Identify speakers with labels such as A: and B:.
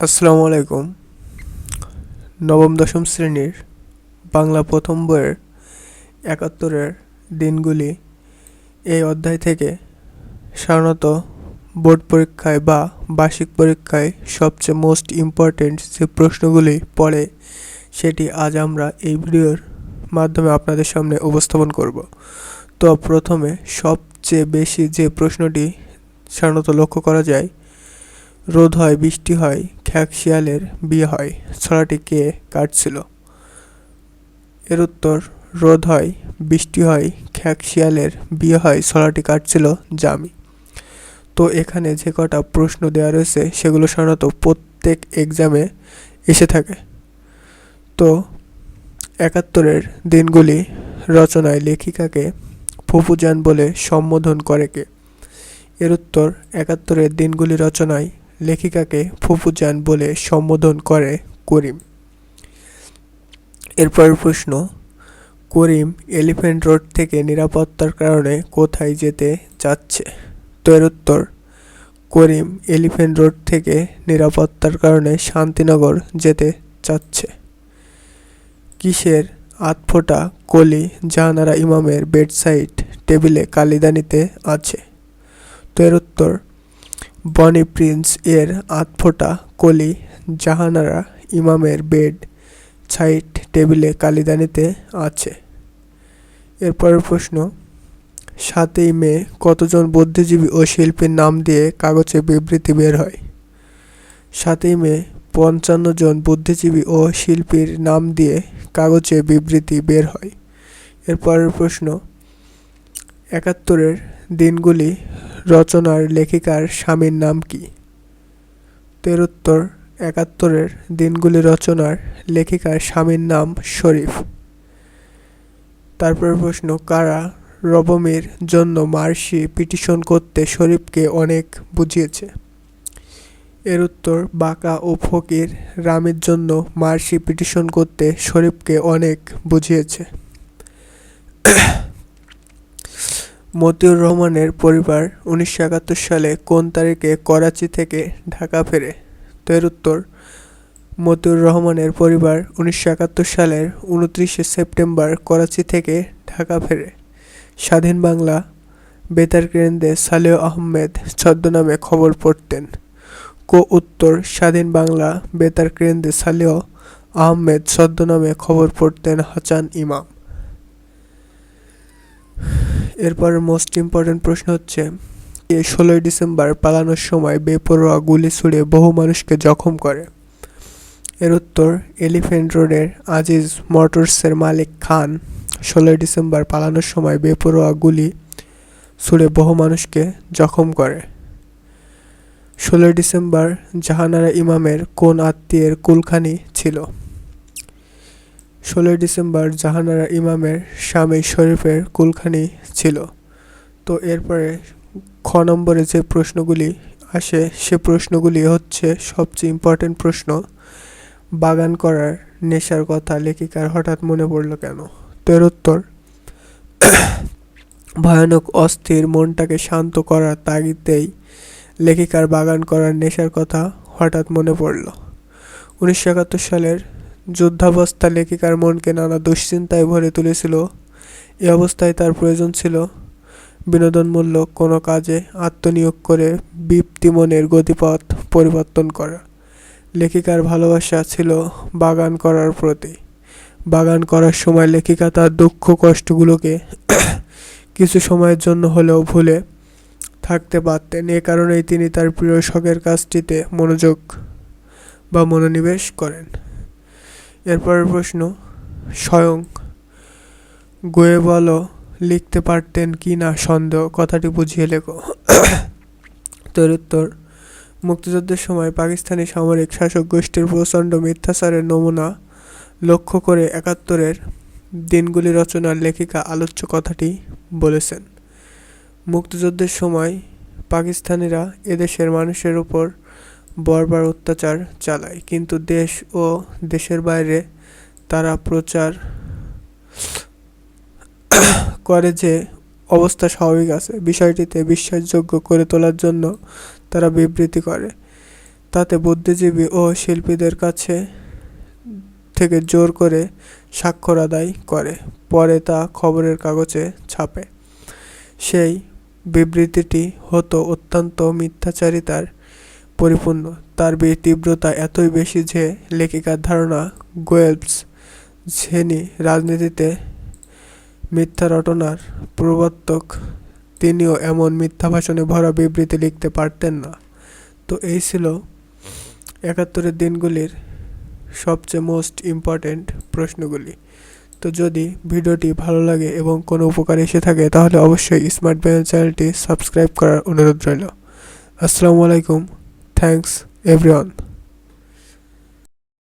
A: আসসালামু আলাইকুম। নবম, দশম শ্রেণির বাংলা প্রথম বইয়ের একাত্তরের দিনগুলি এই অধ্যায় থেকে সাধারণত বোর্ড পরীক্ষায় বা বার্ষিক পরীক্ষায় সবচেয়ে মোস্ট ইম্পর্ট্যান্ট যে প্রশ্নগুলি পড়ে সেটি আজ আমরা এই ভিডিওর মাধ্যমে আপনাদের সামনে উপস্থাপন করব। তো প্রথমে সবচেয়ে বেশি যে প্রশ্নটি সাধারণত লক্ষ্য করা যায় রোদ হয়, বৃষ্টি হয়, খ্যাক শিয়ালের বিয়ে হয়, ছড়াটি কে কাটছিল? এর উত্তর, রোদ হয়, বৃষ্টি হয়, খ্যাক শিয়ালের বিয়ে হয়, ছড়াটি কাটছিল জামি। তো এখানে যে কটা প্রশ্ন দেওয়া রয়েছে, সেগুলো সাধারণত প্রত্যেক এক্সামে এসে থাকে। তো একাত্তরের দিনগুলি রচনায় লেখিকাকে ফুপুজান বলে সম্বোধন করে কে? এর উত্তর, একাত্তরের দিনগুলি রচনায় লেখিকাকে ফুপুজান বলে সম্বোধন করে করিম। এরপরের প্রশ্ন, করিম এলিফ্যান্ট রোড থেকে নিরাপত্তার কারণে কোথায় যেতে চাচ্ছে? তো এর উত্তর, করিম এলিফ্যান্ট রোড থেকে নিরাপত্তার কারণে শান্তিনগর যেতে চাচ্ছে। কিসের আতফোটা কলি জাহানারা ইমামের বেডসাইড টেবিলে কালিদানিতে আছে? তো এর উত্তর বনি প্রিন্স এর আতফোটা কলি জাহানারা ইমামের বেড সাইড টেবিলে কালিদানিতে আছে। এরপরের প্রশ্ন, সাতই মে কতজন বুদ্ধিজীবী ও শিল্পীর নাম দিয়ে কাগজে বিবৃতি বের হয়? সাতই মে পঞ্চান্ন জন বুদ্ধিজীবী ও শিল্পীর নাম দিয়ে কাগজে বিবৃতি বের হয়। এরপরের প্রশ্ন, একাত্তরের দিনগুলি রচনার লেখিকার স্বামীর নাম কি? তেরোত্তর একাত্তরের দিনগুলি রচনার লেখিকার স্বামীর নাম শরীফ। তারপর প্রশ্ন, কারা রবমের জন্য মার্সি পিটিশন করতে শরীফকে অনেক বুঝিয়েছে? এর উত্তর, বাঁকা ও ফকির রামের জন্য মার্সি পিটিশন করতে শরীফকে অনেক বুঝিয়েছে। মতিউর রহমানের পরিবার উনিশশো একাত্তর সালে কোন তারিখে করাচি থেকে ঢাকা ফেরে? তো এর উত্তর, মতিউর রহমানের পরিবার উনিশশো একাত্তর সালের উনত্রিশে সেপ্টেম্বর করাচি থেকে ঢাকা ফেরে। স্বাধীন বাংলা, বেতার কেন্দ্রে সালেহ আহমেদ ছদ্মনামে খবর পড়তেন। কো উত্তর, স্বাধীন বাংলা, বেতার কেন্দ্রে সালেহ আহমেদ ছদ্মনামে খবর পড়তেন হাসান ইমাম। এরপর মোস্ট ইম্পর্ট্যান্ট প্রশ্ন হচ্ছে, এ ষোলোই ডিসেম্বর পালানোর সময় বেপরোয়া গুলি ছুড়ে বহু মানুষকে জখম করে। এর উত্তর, এলিফ্যান্ট রোডের আজিজ মোটরসের মালিক খান ষোলোই ডিসেম্বর পালানোর সময় বেপরোয়া গুলি ছুড়ে বহু মানুষকে জখম করে। ষোলোই ডিসেম্বর জাহানারা ইমামের কোন আত্মীয়ের কুলখানি ছিল? ষোলোই ডিসেম্বর জাহানারা ইমামের স্বামী শরীফের কুলখানি ছিল। তো এরপরে খ নম্বরে যে প্রশ্নগুলি আসে, সে প্রশ্নগুলি হচ্ছে সবচেয়ে ইম্পর্টেন্ট প্রশ্ন, বাগান করার নেশার কথা লেখিকার হঠাৎ মনে পড়ল কেন? তো এর উত্তর, ভয়ানক অস্থির মনটাকে শান্ত করার তাগিদেই লেখিকার বাগান করার নেশার কথা হঠাৎ মনে পড়ল। উনিশশো একাত্তর সালের যুদ্ধাবস্থা লেখিকার মনকে নানা দুশ্চিন্তায় ভরে তুলেছিল। এ অবস্থায় তার প্রয়োজন ছিল বিনোদনমূলক কোনো কাজে আত্মনিয়োগ করে বিপ্তি মনের গতিপথ পরিবর্তন করা। লেখিকার ভালোবাসা ছিল বাগান করার প্রতি। বাগান করার সময় লেখিকা তার দুঃখ কষ্টগুলোকে কিছু সময়ের জন্য হলেও ভুলে থাকতে পারতেন। এ কারণেই তিনি তার প্রিয় শখের কাজটিতে মনোযোগ বা মনোনিবেশ করেন। এরপরের প্রশ্ন, স্বয়ং গোয়েবল লিখতে পারতেন কি না সন্দেহ? কথাটি বুঝিয়ে লেখো। তোর উত্তর, মুক্তিযুদ্ধের সময় পাকিস্তানি সামরিক শাসক গোষ্ঠীর প্রচণ্ড মিথ্যাচারের নমুনা লক্ষ্য করে একাত্তরের দিনগুলি রচনার লেখিকা আলোচ্য কথাটি বলেছেন। মুক্তিযুদ্ধের সময় পাকিস্তানিরা এদেশের মানুষের উপর বর্বর অত্যাচার চালায়। কিন্তু দেশ ও দেশের বাইরে তারা প্রচার করে যে অবস্থা স্বাভাবিক আছে, বিষয়টিতে বিশ্বাসযোগ্য করে তোলার জন্য তারা বিবৃতি করে। তাতে বুদ্ধিজীবী ও শিল্পীদের কাছে থেকে জোর করে স্বাক্ষর আদায় করে, পরে তা খবরের কাগজে ছাপে। সেই বিবৃতিটি হতো অত্যন্ত মিথ্যাচারিতার পরিপূর্ণ। তার তীব্রতা এতই বেশি যে লেখিকার ধারণা গোয়েবস যিনি রাজনীতিতে মিথ্যা রটনার প্রবর্তক, তিনিও এমন মিথ্যা ভাষণে ভরা বিবৃতি লিখতে পারতেন না। তো এই ছিল একাত্তরের দিনগুলির সবচেয়ে মোস্ট ইম্পর্ট্যান্ট প্রশ্নগুলি। তো যদি ভিডিওটি ভালো লাগে এবং কোনো উপকার এসে থাকে, তাহলে অবশ্যই স্মার্ট ব্যান চ্যানেলটি সাবস্ক্রাইব করার অনুরোধ রইল। আসসালামু আলাইকুম। Thanks everyone.